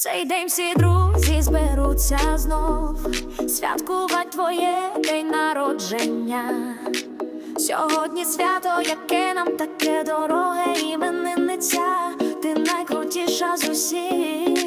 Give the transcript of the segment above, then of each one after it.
цей день всі друзі зберуться знов, святкувати твоє день народження. Сьогодні свято, яке нам таке дороге іменинниця, ти найкрутіша з усіх,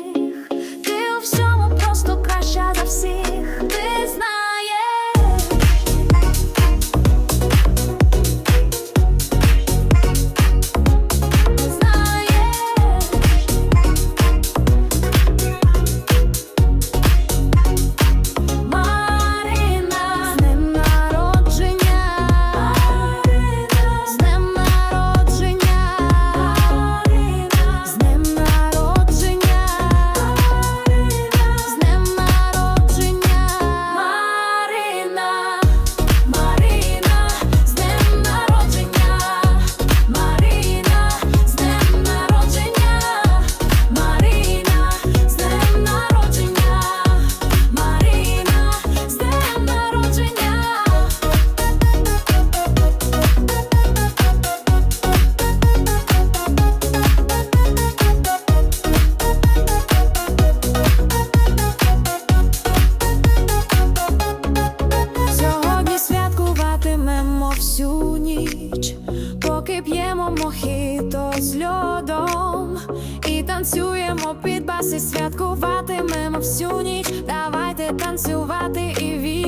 і танцюємо під баси, святкуватимемо всю ніч. Давайте танцювати і вірити